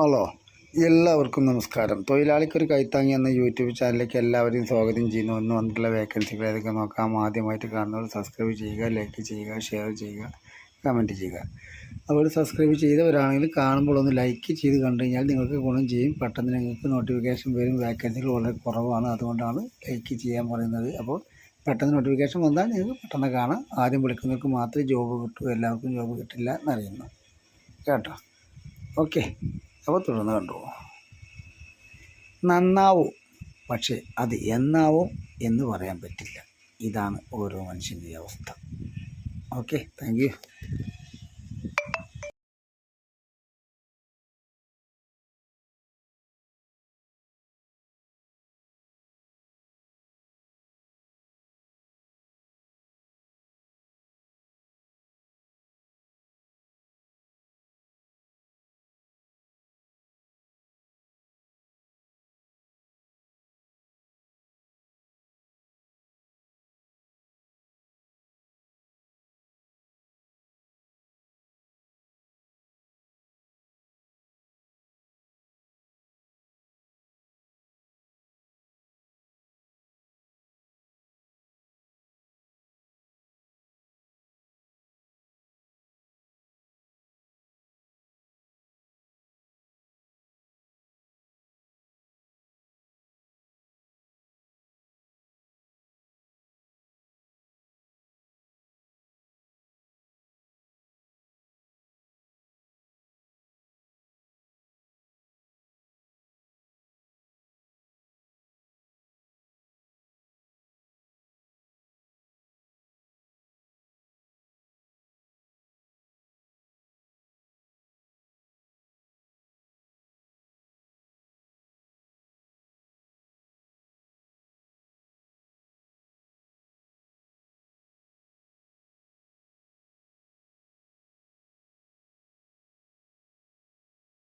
Hello എല്ലാവർക്കും നമസ്കാരം. തൊഴിലാളിക്കൊരു കൈത്താങ്ങി എന്ന യൂട്യൂബ് ചാനലിലേക്ക് എല്ലാവരെയും സ്വാഗതം ചെയ്യുന്നു. ഒന്ന് വന്നിട്ടുള്ള വേക്കൻസികൾ ഏതൊക്കെ നോക്കാം? ആദ്യമായിട്ട് കാണുന്നവർ സബ്സ്ക്രൈബ് ചെയ്യുക ലൈക്ക് ചെയ്യുക ഷെയർ ചെയ്യുക കമന്റ് ചെയ്യുക. അതുപോലെ സബ്സ്ക്രൈബ് ചെയ്തവരാണെങ്കിൽ കാണുമ്പോൾ ഒന്ന് ലൈക്ക് ചെയ്ത് കണ്ടു കഴിഞ്ഞാൽ നിങ്ങൾക്ക് ഗുണം ചെയ്യും. പെട്ടെന്ന് നിങ്ങൾക്ക് നോട്ടിഫിക്കേഷൻ വരും. വേക്കൻസികൾ വളരെ കുറവാണ്. അതുകൊണ്ടാണ് ലൈക്ക് ചെയ്യാൻ പറയുന്നത്. അപ്പോൾ പെട്ടെന്ന് നോട്ടിഫിക്കേഷൻ വന്നാൽ നിങ്ങൾക്ക് പെട്ടെന്ന് കാണാം. ആദ്യം വിളിക്കുന്നവർക്ക് മാത്രമേ ജോബ് കിട്ടൂ. എല്ലാവർക്കും ജോബ് കിട്ടില്ല എന്നറിയുന്നു. കേട്ടോ? ഓക്കെ അപ്പോൾ തുടർന്ന് കണ്ടു. നന്നാവും? പക്ഷേ അത് എന്നാവും എന്ന് പറയാൻ പറ്റില്ല. ഇതാണ് ഓരോ മനുഷ്യന്റെ അവസ്ഥ. Okay thank